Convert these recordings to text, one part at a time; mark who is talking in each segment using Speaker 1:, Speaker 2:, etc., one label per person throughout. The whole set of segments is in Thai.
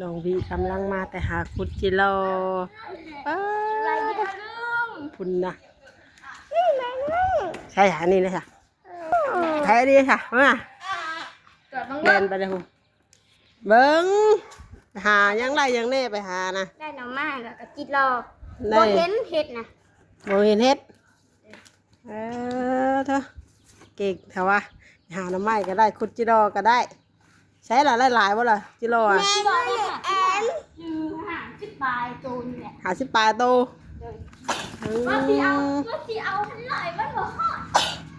Speaker 1: น้องวีกำลังมาแต่หาคุดจิโลเอ้ยพุ่นนะใช่หานี่เลยค่ะใช่ดีค่ะมา
Speaker 2: จอดบ้าง
Speaker 1: เดินไปเลยคุณเบิ้งหายังไรยังเน่ไปหานะ
Speaker 2: ได้หน่อไม้แล้วก็จิตรอ
Speaker 1: ได้
Speaker 2: บ่เห็นเห็ดนะ
Speaker 1: โมเห็นเฮ็ดเออเถอะเก่งแต่ว่าหาหน้ำไม้ก็ได้คุดจิโลก็ได้ ใช้ละหลายๆบ่ล่ะจิโลอะ
Speaker 2: ที่บอกได้ค่ะแอนยืนห่างสิบบาทตูนเนี่ย
Speaker 1: หาสิบปลายโต
Speaker 2: ว่าสิเอาว่าสิเอาพันลอยมันบ่ฮอด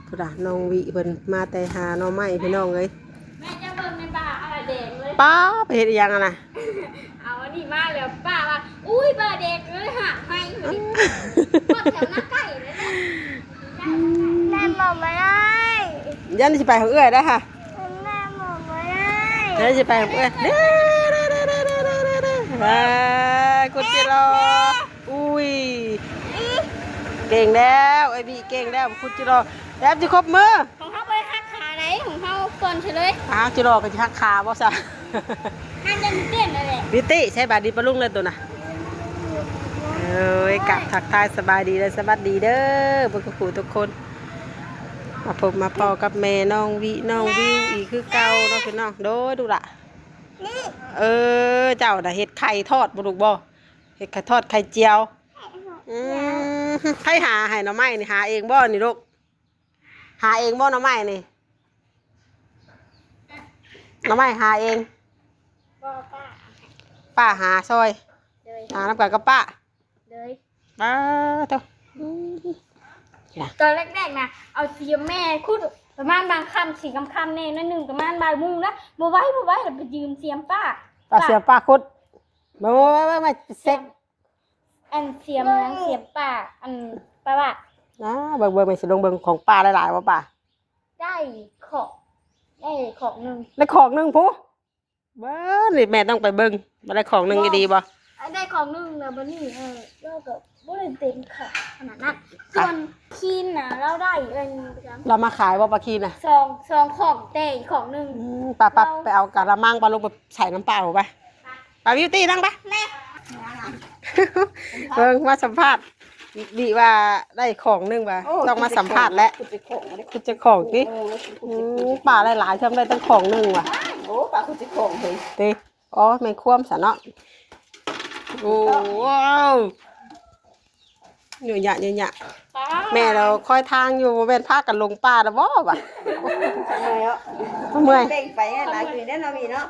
Speaker 1: พุดาน้องวิเพิ่นมาแต่หาหน้องไม้พี่น้องเอ้ย
Speaker 2: แม่จะเบิ่งในบ้าอะไรแดงเลย
Speaker 1: ป้าไปเฮ็ดอีหยังอะน่ะ
Speaker 2: เอาอันนี้มาแล้วป้าว่า อุ้ยเบอร์เด็กเลยห่างให้หมดแถวหน้าไก่เลยนะแม่บอกไม่ได้
Speaker 1: ยันสิไปของเอื้อยได้อค่ะ
Speaker 2: เดี๋
Speaker 1: ยจะไปเพื่อนเด้อเด้อเด้อเด้อเด้อเด้อเด้อไปคุณจิโร่อุ้ยเก่งแล้วไอบีเก่งแล้วคุณจิโร่แล้จะครบมือ
Speaker 2: ของเขาไปหักขาไหนของเขาก่อนเฉลย
Speaker 1: อ้าวจิโร่ก็จะหักขาบ่ซะ
Speaker 2: นั่าจะมีเต้นอะไรมี
Speaker 1: เต้ใช่บาดีประลุงเลยตัวน่ะเอ้ยกลับทักทายสบายดีเลยสบัสดีเด้อบุกขู่ทุกคน มาพบมาพอกับแม่น้องวิน้องวิวอีกคือเก่าเนาะพี่น้องโดยดูละเออเจ้าน่ะเฮ็ดไข่ทอดบ่ลูกบ่เฮ็ดไข่ทอดไข่เจียวอืมให้หาให้หน่อไม้นี่หาเองบ่นี่ลูกหาเองบ่หน่อไม้นี่หน่อไม้หาเอง
Speaker 2: บอกป้า
Speaker 1: ป้าหาซอย
Speaker 2: เลย
Speaker 1: หาน้ำกันกับป้า
Speaker 2: เลย
Speaker 1: ป้าเต้า
Speaker 2: ตอนแรกๆนะเอาเสียมแม่คุดประมาณบางคำสี่คำคำๆเนี่ยนั่นหนึ่งประมาณบ่ายโมุงแล้วบ่ไหว้บ่ไหว้แล้วไปยืมเสียมป้า
Speaker 1: ป้าเสียป้าคุดมามามามาเซ็ก
Speaker 2: อันเสียมนั้นเสียมป้า อันป้าว่า
Speaker 1: นะเบิ่งเบิ่งไปสิลงเบิ่งของป้าหลายๆว่าป้า
Speaker 2: ได้ของได้ของหนึ่ง
Speaker 1: ได้ของหนึงผู้เบิ้งนี่แม่ต้องไปเบิ่งมาได้ของหนึงก็ดีบ่
Speaker 2: อัน ได้ของหนึ่งแล้วบันนี้เออแล้วก็บ่ได้เต็มค่ะขนาดนั้นส่วนคีนน่ะเราได้เอิน
Speaker 1: เรามาขายบ่ปลาคีน่ะ
Speaker 2: ซองซองของแต่อีกของหนึ่ง
Speaker 1: อืมป้าป้าไปเอากะละมังปลาลงไปใส่น้ำเปล่าไปป้าบิวตี้นั่งไป
Speaker 2: แม่
Speaker 1: เบิ่งมาสัมภาษณ์ดีว่าได้ของหนึงป่ะต้องมาสัมภาษณ์แล้วคุณจะของติอืมป้าหลายๆทำได้ตั้งของหนึงว่ะ
Speaker 3: โอ้ปลาคุณจิโกงเลย
Speaker 1: ตีอ๋อไม่คว่ำสะเนาะ โอ้ว้าวเหนื่อยหยะเหนื่อยหยะ
Speaker 2: ป้า
Speaker 1: แม่เราคอยทางอยู่บ่แม่นพากันลงป่าแล้วบ่วะ
Speaker 3: ทำไมอะ
Speaker 1: เมื่อย
Speaker 3: เด้งไปหลายคืนได้เนาะมีเนาะ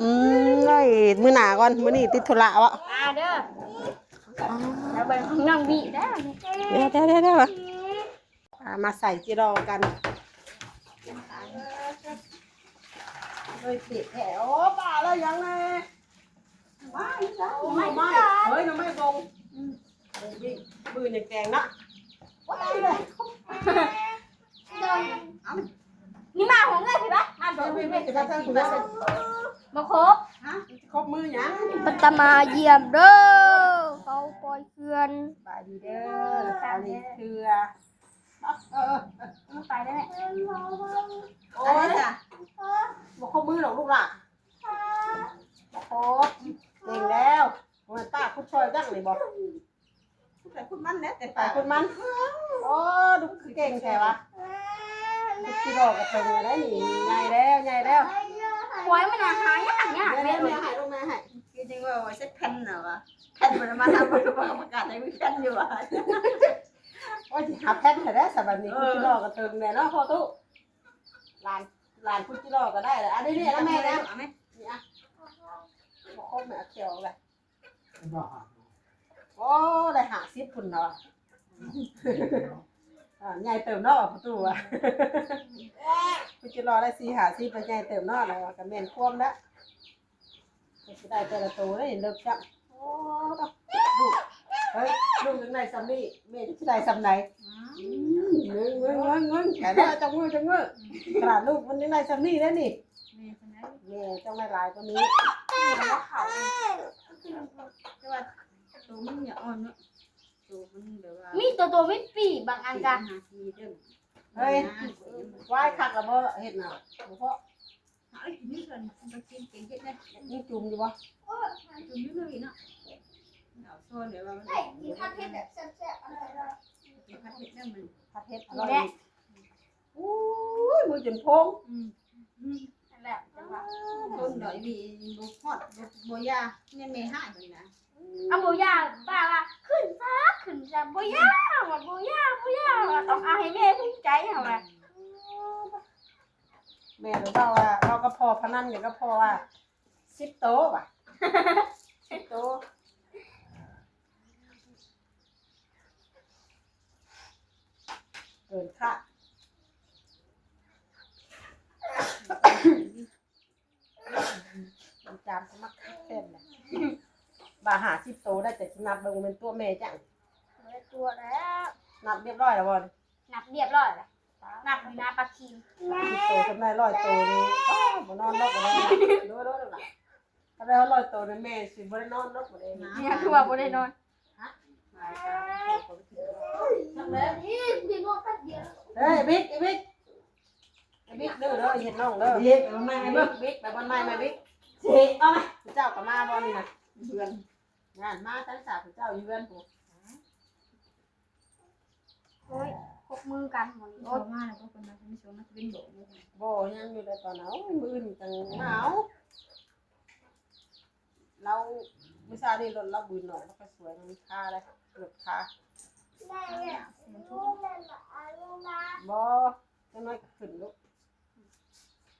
Speaker 1: อืมไอ้มื้อหน้าก่อนมื้อนี้ติดธุระวะ
Speaker 2: มาเด้อแล้วไปของน้องบีได้ไหม
Speaker 1: เดี๋ยวเดี๋ยวเดี๋ยวเดี๋ยวอ่ามาใส่จิรอกันเลยติดแถวป่าแล้วยังไง ว้ายจ้าไม่ไม่เฮ้ยน้ำไม่บงบืนอย่างแกงนะว้ายเลย
Speaker 2: นี่มาของเลยพี่ปะมาโด
Speaker 1: เอา
Speaker 2: น
Speaker 1: ไป
Speaker 2: พี่
Speaker 1: ไม่
Speaker 2: ไม่
Speaker 1: จะได้คุณได้
Speaker 2: มาครบ
Speaker 1: ฮะครบมือยัง
Speaker 2: ปัตมาเยี่ยมเด้อเขาปล่อยเกลือน
Speaker 1: บายดีเด้อสาลีเคือเออ
Speaker 2: ไปได้ไหม
Speaker 1: โอ้ย
Speaker 3: จ้ะ
Speaker 1: บอกครบมือหรอกลูกหล่ะบอกครบ ก่งแล้วมันป้าคุณช่วยจังเลยบอก
Speaker 3: แต่คุณมันเนี่ยแต่
Speaker 1: ไปคุณมันโอ้ดูคือเก่งแค่วะดูกี่ดอกกับเพิ่งได้หนิใหญ่แล้วใหญ่แล้ว
Speaker 2: ไว้มันอาหารยากเนี่ย
Speaker 1: แม่
Speaker 2: แม่
Speaker 1: แม่
Speaker 2: เลย
Speaker 1: ให้ลูกแม่ให้
Speaker 3: จริงๆว่าไว้เซ็ตแผ่นเหรอวะแผ่นมันมาทำมันประกาศให้มีแผ่นอยู่อะ
Speaker 1: โอ้ยหาแพทย์ให้ได้สำหรับนี้คุณจิรอกับเติมแม่เนาะพอตู้หลานหลานคุณจิรอก็ได้เลยอันนี้นี่นะแม่นะ
Speaker 3: เอาไหม
Speaker 1: นี่อะบอก ครบแม่เขียวเลยโอ้ได้หาซิปพุ่นเนาะอ่าใหญ่เติมเนอกประตูอะคุณจิรอได้สีหาซิปไปใหญ่เติมเนอกแล้วกับแม่นคว่ำแล้วจะได้แต่ละตัวได้เลิกจังโอ้ต้องดูเฮ้ยลูกยังไงซ้ำนี่แม่จะได้ซ้ำไหนเงึ้งเงึ้งเงึ้งเงึ้งแขนจังมือจังมือกระดาษลูกมันยังไงซ้ำนี่แล้วนี่ แม่จังไม่ลายตัวนี้
Speaker 3: แต่ว่าตัวมันอย่าอ่อนเนาะตัวมันแบบว่า
Speaker 2: มีตัวตัวไม่ปีบางอันกัน
Speaker 3: หาทีเด้อ
Speaker 1: เฮ้ยไหว้คักระเบ้อเห็ดน่ะเพราะ
Speaker 3: นี่ส่วนมันกินเก่ง
Speaker 1: นี่จุ่มอยู่บ่
Speaker 3: จุ่มยุ่เลยเนาะเอาโซนเดี๋ยวว่ามัน
Speaker 2: ได้กินข้าวเผ็ดแบบแซ่บๆอร่อย
Speaker 3: กินผัดเผ็ดได้มัน
Speaker 1: ผัดเผ็ดอร่อยอีกอู้ยมือจนพง
Speaker 3: อืม
Speaker 2: แหละจังหวะ
Speaker 3: ต้นดอยบีบุฮอดบัวยาเนี่ยเมห้าเลยนะ
Speaker 2: เอาบ่ย่าป้าว่าขึ้นซะขึ้นซะบ่ย่าว่าบ่ย่าบ่ย่าว่าต้องเอาให้แม่ภูมิใจเฮาว่า
Speaker 1: แม่เราว่าเราก็พอพนันอย่างก็พอว่าสิบโต๊ะว่ะสิบโต๊ะเกินค่าด มันจามสมักเส้นเลยบาหาสิบโต๊ะได้แต่ที่นับเบิ่งเป็นตัวแม่จัง
Speaker 2: เบิดตัวแล้ว
Speaker 1: นับเรียบร้อยแล้วบอล
Speaker 2: นับเรียบร้อยแล้วนับอยู่หน้าปลาคิง
Speaker 1: สิบโต๊ะทำได้ร้อยโต๊ะนี่อ้าวบ่นอนนอกบ่ได้ดูดูดูล่ะถ้าได้ร้อยโต๊ะนี่แม่สิบ่ได้นอนนอกบ่ได้นะ
Speaker 2: เนี่ยคือว่าบ่ได้นอน
Speaker 3: ทำแล้ว
Speaker 2: นี่พี่งอกแป๊บเดียว
Speaker 1: เฮ้ยบิ๊กไอ้บิ๊กไอ้ บิ๊กเด้อเด้อเฮ็ดน้องเด้อ
Speaker 3: เย็บเอามา
Speaker 1: ไอ้
Speaker 3: ให้
Speaker 1: บิ๊
Speaker 3: เบิ่
Speaker 1: ก
Speaker 3: ง
Speaker 1: บิ๊กไปบนไม้มาบิ๊ก
Speaker 3: เจ็บเอามา
Speaker 1: เจ้าก็มาบ่นี่นะเพื่อนงานมาจังสาเจ้าอยู่เพื่อนผู้
Speaker 2: โอ้ยพกมือกันหมด
Speaker 3: โอ้
Speaker 2: โอ้ย
Speaker 3: มาแล้วก็คนนั้นไม่ชวนมันจะเป็นโบเลย
Speaker 1: บ่ยังอยู่แต่ตอนนั้นมื้ออื่นจังหนาวเรามื้อเช้านี่รถเราบืนหน่อยแล้วก็สวยมันค่าเลยเกือบค่า
Speaker 2: ได้เนี่ยลูกนั่นน่ะอายุนะ
Speaker 1: บ่จังน้อยก็ขึ้นลูก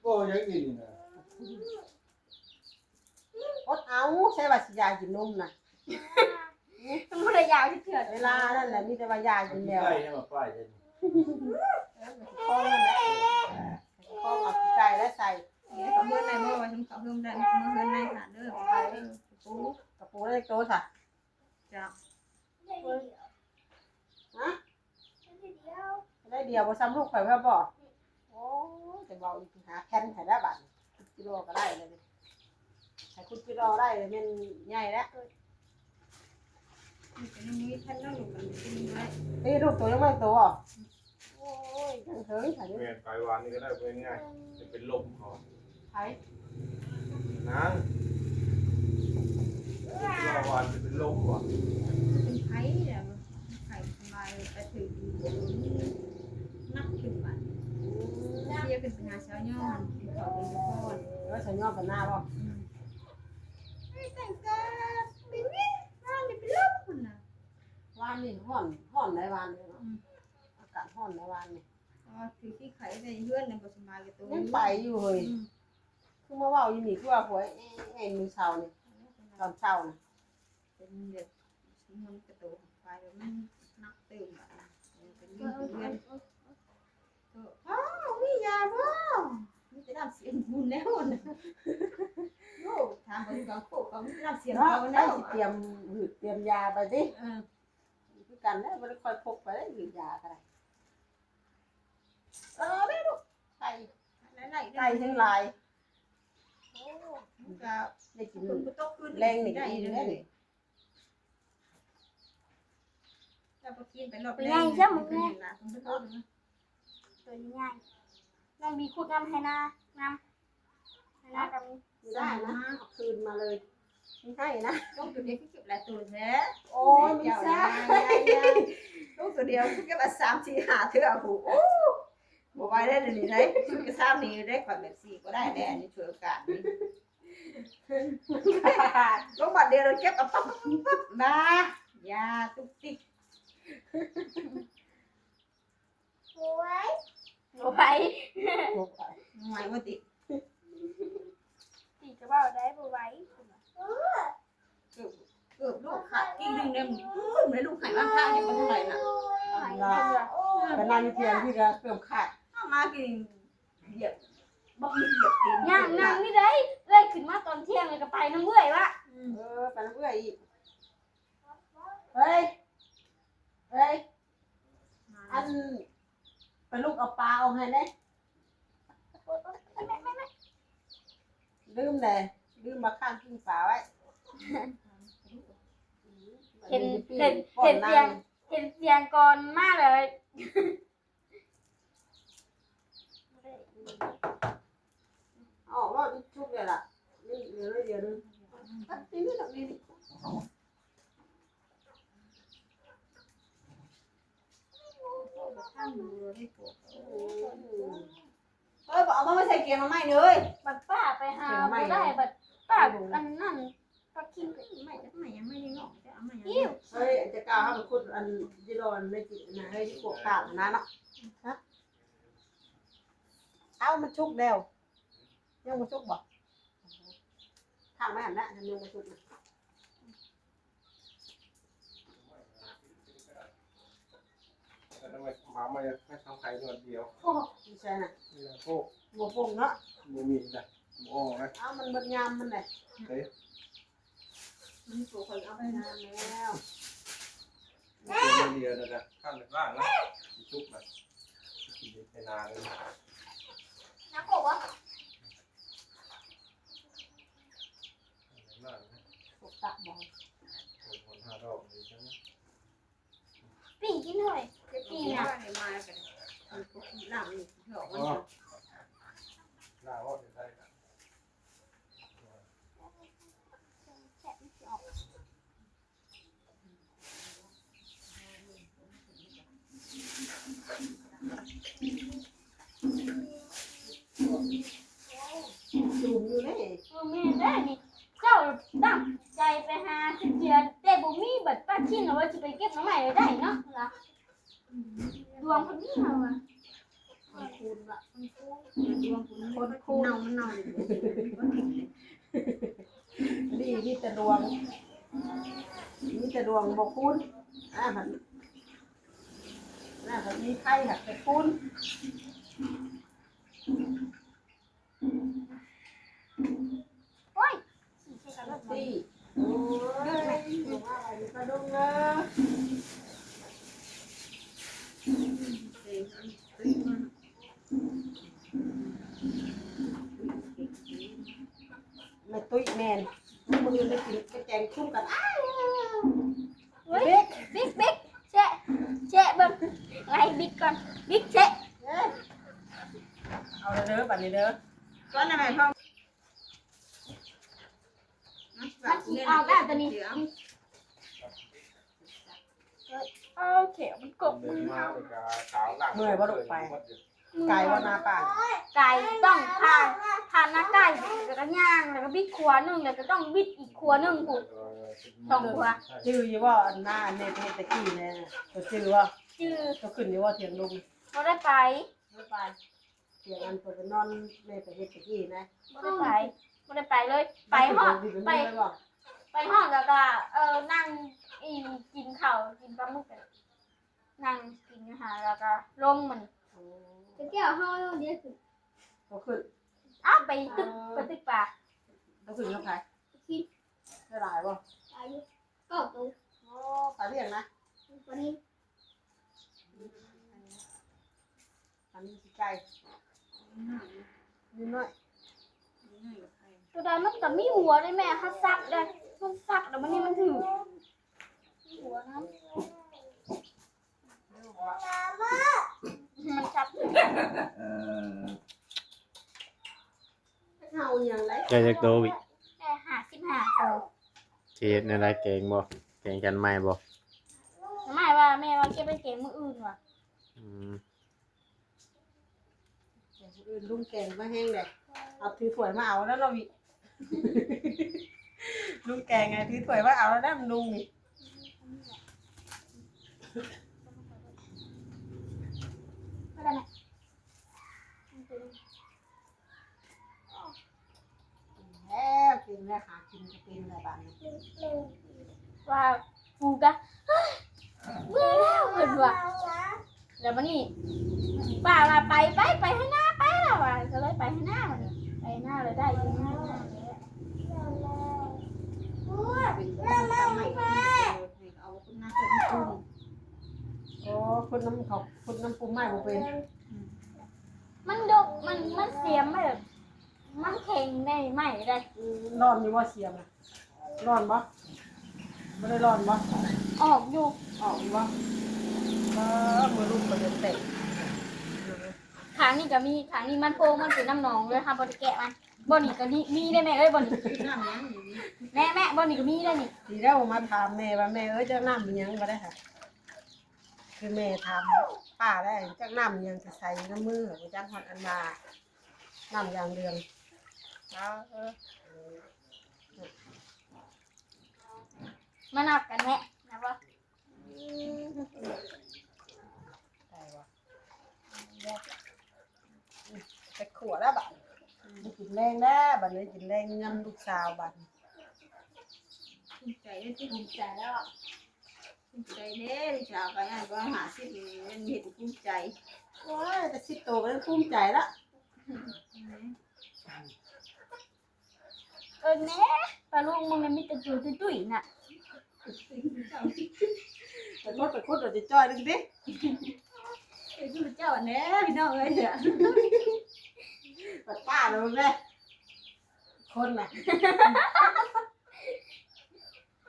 Speaker 4: ก็ยังกินนะ
Speaker 1: อดเอาใช่ว่าสิยากินนมน่ะ
Speaker 2: มันบ่ได้ยาวที่เถื่อน
Speaker 1: เวลานั่นแหละมีแต่ว่ายากินแล้ว
Speaker 4: ใกล้เนี่ยมาป้ายจะ
Speaker 1: คล้องนั่นแหละคล้องเอาไก่และใส่
Speaker 3: เนี่ยเขาเพื่อนในบ่ว่าฉันเขาเพิ่มได้เมื่อเพื่อนในขาเด้อไปปู
Speaker 1: กระปูได้โตค่ะ
Speaker 3: จ้า
Speaker 2: ได้เดียว
Speaker 1: ฮะ
Speaker 2: ได้เดียว
Speaker 1: ได้เดียวบ่ซ้ำลูกข่อยเพิ่นบ่โอ้ ยจะเบาอีกหาแผ่นให้ได้บัดกิโลก็ได้เลยถ้าคุณกิโลได้เลยแม่นใหญ่แล้ว
Speaker 3: เป็นมีท่านนั่งอยู่มันกินได้
Speaker 1: นี่ลูกตัวยังไม่โตอะโอ้ยยังเถิงค่ะนี่
Speaker 4: เมียนไปวานนี่ก็ได้เป็นง่ายจะเป็นลมคอ
Speaker 1: ไผ
Speaker 4: นางว่าวานจะเป็นลมว่ะ
Speaker 3: เป็นไผ่เนี่ยไผ่ทำลายไปถึงนักขึ้นมาเสียขึ้นเป็นหาเช้าย้อนเป็นเขาเป็นทุกคน
Speaker 1: เดี๋ยวฉั นอมกันหน้าบ่
Speaker 3: แต่งกันเป็นวินร่างนี่เป็นลมคนน่ะ
Speaker 1: วานนี่ฮ้อนฮ้อนในวานนี่เนาะอากาศฮ้อนในวานนี่
Speaker 3: อ๋อถือที่ไข่ในเพื่อนในบสมากับตัว
Speaker 1: ยังไปอยู่เฮ้ยคือมาว้าอยู่นี่คือว่าหวยเอ็นมื้อเช้านี่ตอนเช้านี่
Speaker 3: เป็นเด็กมันกระโดดไปแล้วมันนักตื่นแบบเป็นเรื่องเรื่องอ้าวมียาบ่ มีแต่น้ำเสียงบุญแล้วนะโอ้ถามคนกับโคกับมีน้ำเสียง
Speaker 1: เนาะ
Speaker 3: เขา
Speaker 1: ได้
Speaker 3: แล้ว
Speaker 1: สิเตรียมหืดเตรียมยาไปสิ
Speaker 3: เออ
Speaker 1: คือกันแล้วบ่ได้ค่อยพกไปได้หืดยาก็ได้เออแม่ลูกไก่
Speaker 3: ไล่
Speaker 1: ไก่ทั้งหลาย
Speaker 3: ก็
Speaker 1: ได้กิน
Speaker 3: คุณก็ตกคืน
Speaker 1: แรงนี่
Speaker 3: ได้
Speaker 1: กิน
Speaker 3: เล
Speaker 1: ได้
Speaker 3: ย
Speaker 1: นี่
Speaker 3: ถ้าพอกินไปรอบแรกมันเป็นอย่างนั้นคุณก็ต้อง
Speaker 2: ตัวนี้ง่าย น้องมีขุดน้ำให้นาน้ำให้นากับ
Speaker 1: ไม่ได้นะเอาคืนมาเลยไม่ให้นะ
Speaker 3: ต้องตัวเดียวเก็บหลายตัวแท้
Speaker 1: โอ้ยไม่ใช่
Speaker 3: ลูกตัวเดียวคือก็มาสามสี่หาเถื่อหูโอ้บอกไว้ได้เลยนี่ได้คือก็สามนี้ได้ความแบบสี่ก็ได้แน่นี่ช่วยโอกาสนี่ลูกบัดเดียวเราเก็บเอาปั๊บปั๊บมายาตุ๊กติ๊ก
Speaker 2: โอ้ย โอ้ย
Speaker 1: ไป
Speaker 3: หน่วยว่าติ
Speaker 2: ตีจะว่าได้บ่ไหว้
Speaker 3: เกือบเกือบลูกขาดกิ่งหนึ่งเดิมเหมือนลูกไข่บ้างข้างเนี่ยมันเท่าไหร่น่ะ
Speaker 1: เป็นนายเทียนที่ก็เกือบขาด
Speaker 3: เอามากินเหยียบบอกมีเหยียบตีน
Speaker 2: ย่างนั่งนี่ได้เลยขึ้นมาตอนเที่ยงเลยก็ไปน้ำเมื่อยว่ะ
Speaker 1: เออไปแล้วเพื่ออีกเฮ้ยเฮ้ยอัน เป็นลูกเอาปลาเอาให้ได้ลืมเลยลืมมาข้างกิ้งปลาไว้
Speaker 2: เห็นเห็นเห็นเสียงเห็นเสียงก่อนมากเลย
Speaker 1: อ๋อว่าชุบเลยล่ะนี่ นี่เดี๋ยวเดี๋ยวนึงตัดนี่ไม่ตัดนี่
Speaker 3: ข้างมือได้ปวดเอ้ยบอกเอามาไม่ใส่เกียร์มาใหม่เลย
Speaker 2: บัดป้าไปหาบ่ได้บัดป้าอันนั่นปลาคิม
Speaker 3: ไม่จะไม่ยังไม่ได้งอกจะเอามาอย่าง
Speaker 2: อิ่ว
Speaker 1: เฮ้ยจะกล่าวให้มันคุณอันที่รอนไม่จินะเฮ้ยที่ปวกตามนะเนาะฮะเอา มันชุกเดียวยังมันชุกบ่ทางไม่หันละยังมันชุกนะ
Speaker 4: แต่ทำไมหมาไม่ไม่ทำไข่ตัวเดียว
Speaker 1: โอ้ไม่ใช่น่ะ
Speaker 4: นี่นะพวก
Speaker 1: บัวปงเนาะ
Speaker 4: มูมีนะหมูอ่องนะ
Speaker 1: เอามันเบิดยามมันเลย
Speaker 4: เฮ้ย
Speaker 3: มันปวดคนเอาไป
Speaker 1: ไป
Speaker 3: นะ
Speaker 1: นานแล้ว
Speaker 4: ตัวเดียวนะนะข้ามไปล่างนะชุบนะกินไปนานเลย
Speaker 2: นะกบวะ
Speaker 4: ล่างนะ
Speaker 1: ปวกตะบ่
Speaker 4: คนห้ารอบเลยใช่ไหม
Speaker 2: ปีกินหน่อย
Speaker 3: ปีนะมากันน้ำนี่เถอะมัน
Speaker 4: ล่างว่าจะได้กัน
Speaker 1: จุ่มอยู่นี่
Speaker 2: เออแม่ได้นี่เจ้า ตั้งใจไปหาสิเดือนแต่บ่มีบัดป้าคิมเอาไว้สิไปเก็บน้ำใหม่ได้เนาะล่ะดวงคนนี้เอาอะ
Speaker 1: มันคูณละ
Speaker 3: ดวงคุณคนคูเน่ามันเน่าเลย
Speaker 1: ดีมีแต่ดวงมีแต่ดวงบอกคูณอ่าหันน่าจะมีไข่หักแต่คูณ
Speaker 2: โอ้ย สิใช่กันแล้ว
Speaker 1: สี่โอ้ยอยู่ว่าอะไรกระดุมเลยแม่ตุ้ยแมนมือไม่กินกระแจงชุ่มกันอ้าว
Speaker 2: เฮ้ย
Speaker 1: เบ๊ก
Speaker 2: บิ๊กบิ๊กแชะแชะเบิ่งไล่บิ๊กก่อนบิ๊กแชะ
Speaker 1: เอ้ยเอาเด้อบัดนี้เด้อ
Speaker 3: ก้อนอะไรพ่อ
Speaker 2: มันสิเอาได้ตัวนี้โอเค มันกบ
Speaker 4: เดิ
Speaker 2: มื
Speaker 4: น
Speaker 2: อ
Speaker 4: มา
Speaker 2: เอา
Speaker 4: ไปกาขาวล่าง
Speaker 1: ไก่ว่านาป่า
Speaker 2: ไก่ต้องผ่านผ่านหน้าไก่แล้วก็ย่างแล้วก็บิดครัวหนึงแล้วก็ต้องบิดอีกครัวหนึงผูก
Speaker 1: ชื่ออยู่ว่าอันหน้าเนตเนตะกี้เนี่ยตัวชื่อว่า
Speaker 2: จื้อ
Speaker 1: ตัวขึ้นอยู่ว่าเถียงลุง
Speaker 2: บ่ได้ไป
Speaker 1: ไม่ไปเถียงอันตัวจะนอนเนตะเฮ็ดตะกี้นะ
Speaker 2: บ่ได้ไป บ่ได้ไปเลย ไปฮอดไป
Speaker 1: ไปบ่
Speaker 2: ไปฮอดแล้วก็ เออนั่งอีกินข้าวกินปลาหมึกกันนั่งกินอาหารแล้วก็ลงมันจะแก้วเฮาเดี๋ยวสิ
Speaker 1: ตัวขึ้น
Speaker 2: อ้าวไปตึกไปตึกปลา
Speaker 1: ตัวขึ้นกับใคร
Speaker 2: คิด
Speaker 1: ได้หลายบ่
Speaker 2: อายุก็ตัว
Speaker 1: โอ้ปลาเรียงนะ
Speaker 2: วันนี้
Speaker 1: อันนี้สิไก่นิดหน่อย
Speaker 2: ตัวใดมันก็มีหัวได้แม่เขาซักได้มันซักแล้วมันนี่มันถือหัวนะมันซัก
Speaker 1: เฮาอย่างไร
Speaker 5: ใจจักโตวิ
Speaker 2: แค่ห้าสิบห้าตัว
Speaker 5: เฮ็ดในไรเก่งบ่เก่งกันไหมบ่
Speaker 2: หมายว่าแม่ว่าเก็บไปเก็บมืออื่นว่ะ
Speaker 5: อืม
Speaker 1: อื่นลุงแกงมาแห้งเลยเอาถือถ้วยมาเอาแล้วเราวิ ลุงแกงไงถือถ้วยมาเอาแล้วได้มันลุงนี่
Speaker 2: ไม่ได้ไหม
Speaker 1: แล้วกินแล้วหากินก็เป็นอะไรบ้างเนี่ย
Speaker 2: ว่ากูกะเฮ้ยเมื่อแล้วเห็นว่ะแล้วมันนี่ป้าว่าไปไปไปให้หน้าไปแล้วว่ะก็เลยไปให้หน้ามันไปหน้าเลยได้อยินหน้า
Speaker 1: โอ้คนน้ำเขาคนน้ำปูไม้บ่เป็น
Speaker 2: มันดกมันมันเสียมไม่แบบมันแข็งได้ไหมได้
Speaker 1: ร้อนอยู่ว่าเสียมนะร้อนบ่ไม่ได้ร้อนบ่
Speaker 2: ออกอยู่
Speaker 1: ออกอยู่บ่ก็มือลูกก็เดินเตะ
Speaker 2: ขางนี่ก็มีขางนี่มันโพงมันเป็นน้ำหนองเลยค่ะบริแกะมัน บ่นี่ก็นี่มีได้แม่เอ้ยบ่นี่
Speaker 3: น้ำยังอนี่
Speaker 2: แม่แม่บ่นี่ก็มีได้นี่
Speaker 1: ทีแล้วมมาถามแม่ว่าแม่เอ้ยเจ้าน้ำมันยังบ่ได้ค่ะ คือแม่ถามป้าได้เจ้าน้ำยังจะใส่น้ำมือหรือจ้างฮอดอันมาน้ำยางเรืองเอาเออ
Speaker 2: มานับกันแม่นะบ่
Speaker 1: ได้วะไปขวดแล้วบั ดไปกินแรงแล้วบัดนี้กินแรงเงินลูกสาวบัด
Speaker 3: ภูมิใจได้ที่
Speaker 2: ภูมิใจแล้ว
Speaker 3: ภูมิใจเด้ชาวไปอ่านก็หาสิมันเห็นภูมิใจ
Speaker 1: โอ้ยแต่สิบโตก็ได้ภูมิใจละ
Speaker 2: เออแม่ปลาลูกมึงมันมีแต่จุยตุ้ยน่ะ
Speaker 1: ไปโคตรไปโคตรเราจะจ้อยดึงดิ
Speaker 3: ไอ้ผู้เจ้าแน่พี่น้องเอ้ยเนี่ย
Speaker 1: ปัดป้าเลยแม่คนน่ะ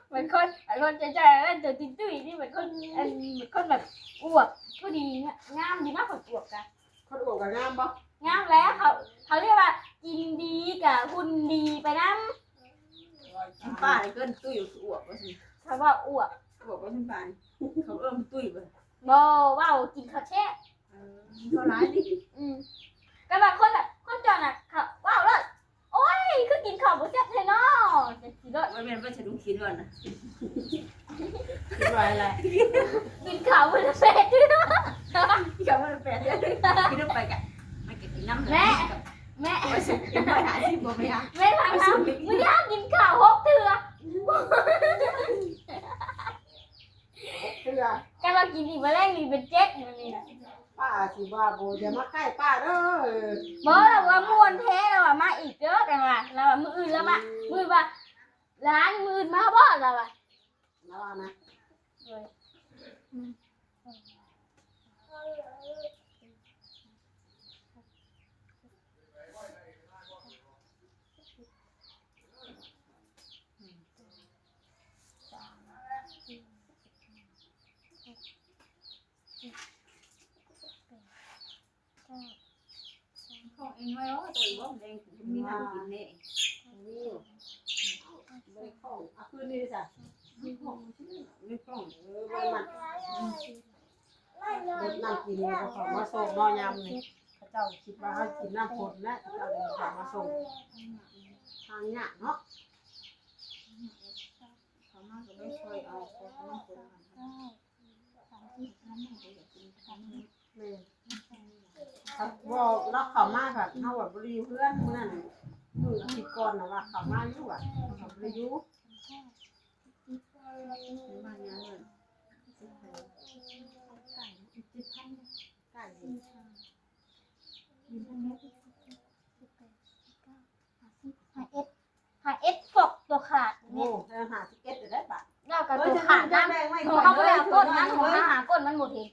Speaker 2: เหมือนคนเหมือนคนใจใจแล้วตัวตุ้ยตุ้ยๆนี่เหมือนคนอันเหมือนคนแบบอวบผู้ดีงะงามดีมากกว่าอวบกัน
Speaker 1: คนอวบกับงามบ่
Speaker 2: งามแล้วเขาเขาเรียกว่ากินดีกับหุ่นดีไปน้
Speaker 3: ป้าเลยเกินตุ้ยอยู่อวบว่าสิำ
Speaker 2: เขาว่าอวบ
Speaker 3: อวบว่าสิป้าเขาเอิ่มตุ้ยไป
Speaker 2: โบว่าวกินข้าวแช่
Speaker 3: เขาร้ายดิ
Speaker 2: อืมก็แบบคนแบบ คนจอนอะเขาว้าวเลยโอ้ยคือกินข้าวบุแซ่บเลยเนาะจะกินเลย
Speaker 3: ว่าแม่นว่าจะดูคิดว่านะ
Speaker 1: คิดว่าอะไร
Speaker 2: กินข้าวบุแซ่บด้วยเนาะ
Speaker 3: ที่เขาไม่แปลกเลยคิดว่าไปกันไม่เก็บกินน้ำ
Speaker 2: แม่แม่
Speaker 3: ไปสุกกินไปหาที่บ่ไม่หา
Speaker 2: แม่ทำนะมึงอยากกินข้าวหกเถื่อ
Speaker 1: เสื้อ
Speaker 2: กันมากินอีกมาแรกนี่เป็นเจ็ดมันนี่นะ
Speaker 1: ป้าสิว่าโบอย่ามาใกล้ป้าเด้อ
Speaker 2: บอกเราว่ามวนแท้เราว่ามาอีกเด้อกันว่าเราว่ามืออื่นแล้วมามือว่าร้านมืออื่นมาบ่เราว่า
Speaker 1: แล้วว่านะ
Speaker 3: ของเอง ไว้ว่าตัวบ่แดงมีน้ำกินเนี่ย
Speaker 1: นี่บริของเอาคืนนี้จ้ะ
Speaker 3: มีของมีกล่อง
Speaker 1: เออบ่มันเด็ดน้ำกินแล้วก็เขามาส่งนอยำนี่พระเจ้าคิดว่าเขากินน้ำฝนนะเจ้าเลยขามาส่งทางเนี้ยเนาะ
Speaker 3: เขามาก็ไม่ช่วยเอาเของน้ำฝน
Speaker 1: แม่ บอกเราเขามาแบบเขาแบบริยูเพื่อนเมื่อนมืออาทิตย์ก่อนนะว่าเขามาอยู่อะเขาบริยู
Speaker 3: บ้านยังเลย
Speaker 2: หาเอสหาเอฟอกตัวขาด
Speaker 1: โอ้
Speaker 2: เนี่ย
Speaker 1: แล้วหาทิเก็ตจะได้ปะ
Speaker 2: เรากับตัวขาดน้ำเขาไม่ได้ก้นนั้นหัวหาก้นมันหมดเอง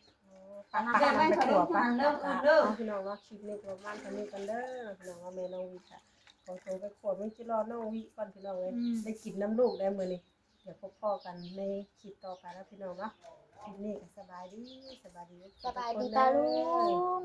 Speaker 1: ปะปะไปขวบปะเริ่มเริ่มพี่น้องว่าคลิปนี้ประมาณเท่านี้กันเด้อพี่น้องว่าแม่น้องวิค่ะขอตัวไปขวบมึงจิรอน้องวิก่อนพี่น้องเลยได้กินน้ำลูกได้มื้อนี้เดี๋ยวพบพ่อกันในคลิปต่อไปแล้วพี่น้องเนาะคลิปนี้ก็สบายดีสบายดี
Speaker 2: สบายดีตาลุง